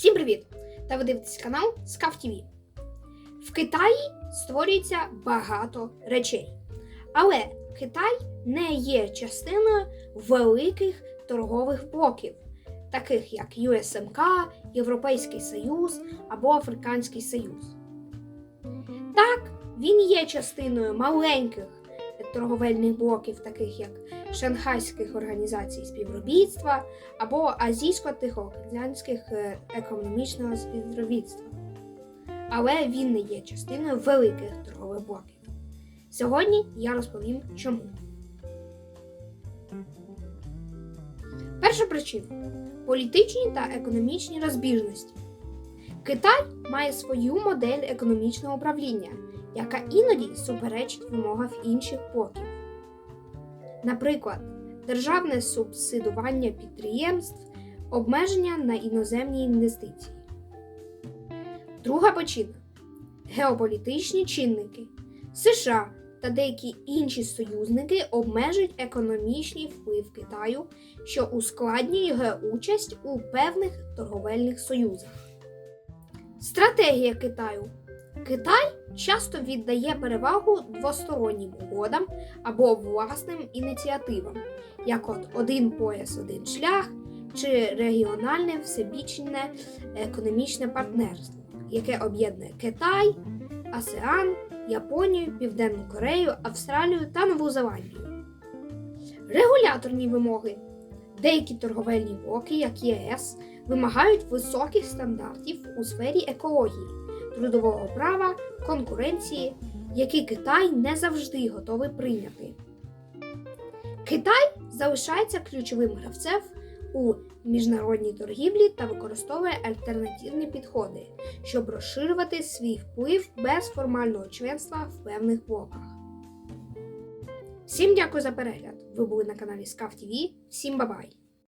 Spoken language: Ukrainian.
Всім привіт! Та ви дивитесь канал Скаф ТВ. В Китаї створюється багато речей. Але Китай не є частиною великих торгових блоків, таких як USMK, Європейський Союз або Африканський Союз. Так, він є частиною маленьких торговельних блоків, таких як Шанхайських організацій співробітства або Азійсько-Тихоокеанських е, економічного співробітства. Але він не є частиною великих торгових блоків. Сьогодні я розповім чому. Перша причина політичні та економічні розбіжності. Китай має свою модель економічного управління, яка іноді суперечить вимогам інших блоків. Наприклад, державне субсидування підприємств, обмеження на іноземні інвестиції. Друга причина геополітичні чинники. США та деякі інші союзники обмежують економічний вплив Китаю, що ускладнює його участь у певних торговельних союзах. Стратегія Китаю. Китай часто віддає перевагу двостороннім угодам або власним ініціативам, як от один пояс, один шлях чи регіональне всебічне економічне партнерство, яке об'єднує Китай, АСЕАН, Японію, Південну Корею, Австралію та Нову Зеландію. Регуляторні вимоги. Деякі торговельні блоки, як ЄС, вимагають високих стандартів у сфері екології, трудового права, конкуренції, які Китай не завжди готовий прийняти. Китай залишається ключовим гравцем у міжнародній торгівлі та використовує альтернативні підходи, щоб розширювати свій вплив без формального членства в певних блоках. Всім дякую за перегляд! Ви були на каналі Скаф ТВ. Всім бабай!